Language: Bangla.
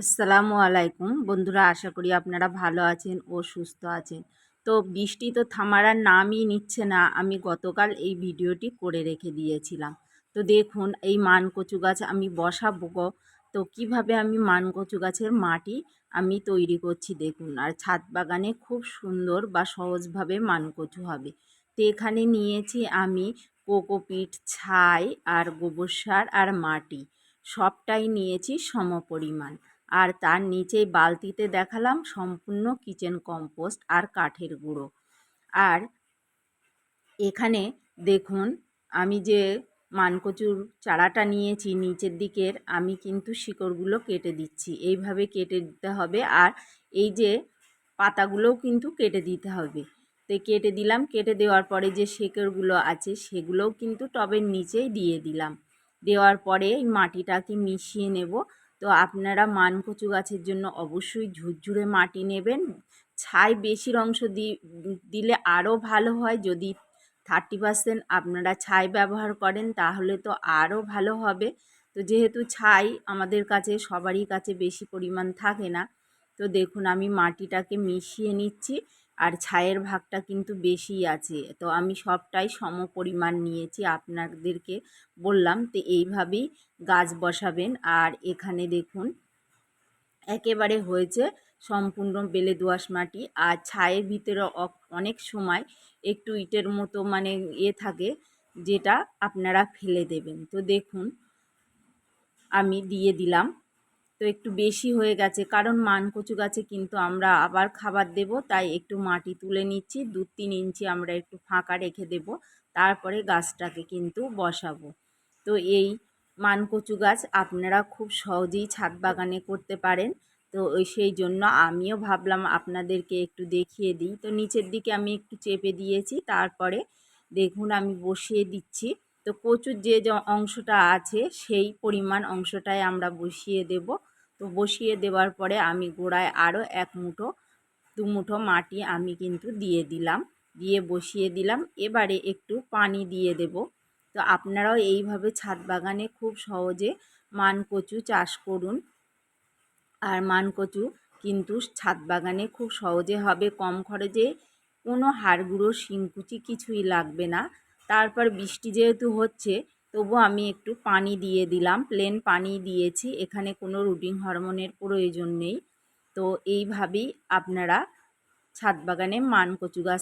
আসসালামু আলাইকুম। বন্ধুরা, আশা করি আপনারা ভালো আছেন ও সুস্থ আছেন। তো বৃষ্টি তো থামার নামই নিচ্ছে না, আমি গতকাল এই ভিডিওটি করে রেখে দিয়েছিলাম। তো দেখুন, এই মান কচু গাছ আমি বসাবো তো কীভাবে আমি মান কচু গাছের মাটি আমি তৈরি করছি দেখুন। আর ছাদ বাগানে খুব সুন্দর বা সহজভাবে মান কচু হবে। তো এখানে নিয়েছি আমি কোকোপিট, ছাই আর গোবর সার আর মাটি। সবটাই নিয়েছি সমপরিমাণ। আর তার নিচেই বালতিতে দেখালাম সম্পূর্ণ কিচেন কম্পোস্ট আর কাঠের গুঁড়ো। আর এখানে দেখুন, আমি যে মানকচুর চারাটা নিয়েছি নিচের দিকের, আমি কিন্তু শিকড়গুলো কেটে দিচ্ছি। এইভাবে কেটে দিতে হবে আর এই যে পাতাগুলোও কিন্তু কেটে দিতে হবে। তো কেটে দিলাম, কেটে দেওয়ার পরে যে শিকড়গুলো আছে সেগুলোও কিন্তু টবের নিচেই দিয়ে দিলাম। দেওয়ার পরে এই মাটিটাকে মিশিয়ে নেব। তো আপনারা মান কচু গাছের জন্য অবশ্যই ঝুরঝুরে মাটি নেবেন। ছাই বেশির অংশ দিলে আরও ভালো হয়। যদি থার্টি পারসেন্ট আপনারা ছাই ব্যবহার করেন, তাহলে তো আরও ভালো হবে। তো যেহেতু ছাই আমাদের কাছে, সবারই কাছে বেশি পরিমাণ থাকে না, তো দেখুন আমি মাটিটাকে মিশিয়ে নিচ্ছি। আর ছায়ের ভাগটা কিন্তু বেশি আছে। তো আমি সবটাই সম পরিমাণ নিয়েছি আপনাদেরকে বললাম। তো এইভাবেই গাছ বসাবেন। আর এখানে দেখুন, একেবারে হয়েছে সম্পূর্ণ বেলে দোআঁশ মাটি। আর ছায়ের ভিতরে অনেক সময় একটু ইটের মতো মানে ইয়ে থাকে যেটা আপনারা ফেলে দেবেন। তো দেখুন, আমি দিয়ে দিলাম। তো একটু বেশি হয়ে গেছে। কারণ মান কচু গাছে কিন্তু আমরা আবার খাবার দেব, তাই একটু মাটি তুলে নিচ্ছি দু তিন ইঞ্চি আমরা একটু ফাঁকা রেখে দেব, তারপরে গাছটাকে কিন্তু বসাবো। তো এই মান কচু গাছ আপনারা খুব সহজেই ছাদ বাগানে করতে পারেন। তো ওই সেই জন্য আমিও ভাবলাম আপনাদেরকে একটু দেখিয়ে দিই। তো নিচের দিকে আমি একটু চেপে দিয়েছি, তারপরে দেখুন আমি বসিয়ে দিচ্ছি। তো কচুর যে অংশটা আছে, সেই পরিমাণ অংশটাই আমরা বসিয়ে দেব। তো বসিয়ে দেওয়ার পরে আমি গোড়ায় আরও এক মুঠো, দু মুঠো মাটি আমি কিন্তু দিয়ে দিলাম। দিয়ে বসিয়ে দিলাম। এবারে একটু পানি দিয়ে দেব। তো আপনারাও এইভাবে ছাদ বাগানে খুব সহজে মানকচু চাষ করুন। আর মানকচু কিন্তু ছাদ বাগানে খুব সহজে হবে। কম খরচে কোনো হাড় গুঁড়ো শিংকুচি কিছুই লাগবে না। তারপর বৃষ্টি যেহেতু হচ্ছে তবু আমি একটু পানি দিয়ে দিলাম প্লেন পানি দিয়েছি। এখানে কোনো রুটিন হরমোনের প্রয়োজন নেই। তো এইভাবেই আপনারা ছাদ বাগানে মান কচু গাছ